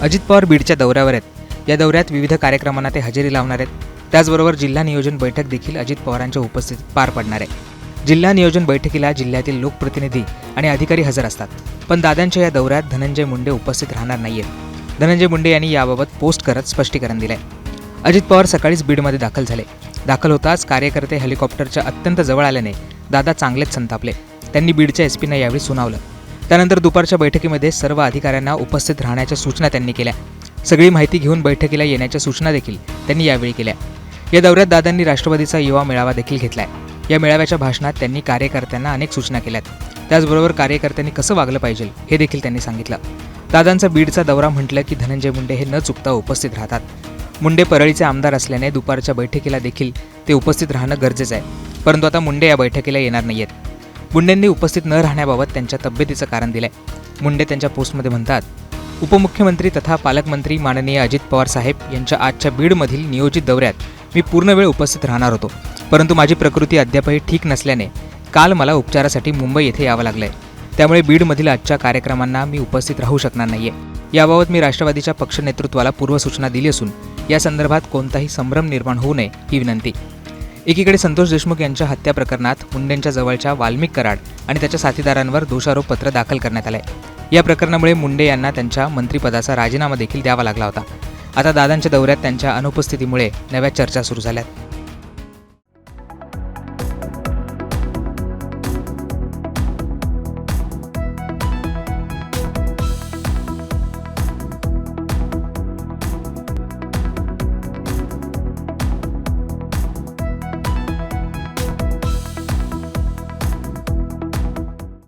अजित पवार बीडच्या दौऱ्यावर आहेत. या दौऱ्यात विविध कार्यक्रमांना ते हजेरी लावणार आहेत. त्याचबरोबर जिल्हा नियोजन बैठक देखील अजित पवारांच्या उपस्थितीत पार पडणार आहे. जिल्हा नियोजन बैठकीला जिल्ह्यातील लोकप्रतिनिधी आणि अधिकारी हजर असतात. पण दादांच्या या दौऱ्यात धनंजय मुंडे उपस्थित राहणार नाहीयेत. धनंजय मुंडे यांनी याबाबत पोस्ट करत स्पष्टीकरण दिलंय. अजित पवार सकाळीच बीडमध्ये दाखल झाले. दाखल होताच कार्यकर्ते हेलिकॉप्टरच्या अत्यंत जवळ आल्याने दादा चांगलेच संतापले. त्यांनी बीडच्या एस पीना यावेळी सुनावलं. त्यानंतर दुपारच्या बैठकीमध्ये सर्व अधिकाऱ्यांना उपस्थित राहण्याच्या सूचना त्यांनी केल्या. सगळी माहिती घेऊन बैठकीला येण्याच्या सूचना देखील त्यांनी यावेळी केल्या. या दौऱ्यात दादांनी राष्ट्रवादीचा युवा मेळावा देखील घेतलाय. या मेळाव्याच्या भाषणात त्यांनी कार्यकर्त्यांना अनेक सूचना केल्यात. त्याचबरोबर कार्यकर्त्यांनी कसं वागलं पाहिजे हे देखील त्यांनी सांगितलं. दादांचा बीडचा दौरा म्हटलं की धनंजय मुंडे हे न चुकता उपस्थित राहतात. मुंडे परळीचे आमदार असल्याने दुपारच्या बैठकीला देखील ते उपस्थित राहणं गरजेचं आहे. परंतु आता मुंडे या बैठकीला येणार नाही आहेत मुंडेंनी उपस्थित न राहण्याबाबत त्यांच्या तब्येतीचं कारण दिलंय. मुंडे त्यांच्या पोस्टमध्ये म्हणतात उपमुख्यमंत्री तथा पालकमंत्री माननीय अजित पवार साहेब यांच्या आजच्या बीडमधील नियोजित दौऱ्यात मी पूर्ण वेळ उपस्थित राहणार होतो. परंतु माझी प्रकृती अद्यापही ठीक नसल्याने काल मला उपचारासाठी मुंबई येथे यावं लागलंय. त्यामुळे बीडमधील आजच्या कार्यक्रमांना मी उपस्थित राहू शकणार नाहीये. याबाबत मी राष्ट्रवादीच्या पक्ष नेतृत्वाला पूर्वसूचना दिली असून या संदर्भात कोणताही संभ्रम निर्माण होऊ नये ही विनंती. एकीकडे संतोष देशमुख यांच्या हत्या प्रकरणात मुंडेंच्या जवळच्या वाल्मिक कराड आणि त्याच्या साथीदारांवर दोषारोप पत्र दाखल करण्यात आले या प्रकरणामुळे मुंडे यांना त्यांच्या मंत्रिपदाचा राजीनामा देखील द्यावा लागला होता. आता दादांच्या दौऱ्यात त्यांच्या अनुपस्थितीमुळे नव्या चर्चा सुरू झाल्यात.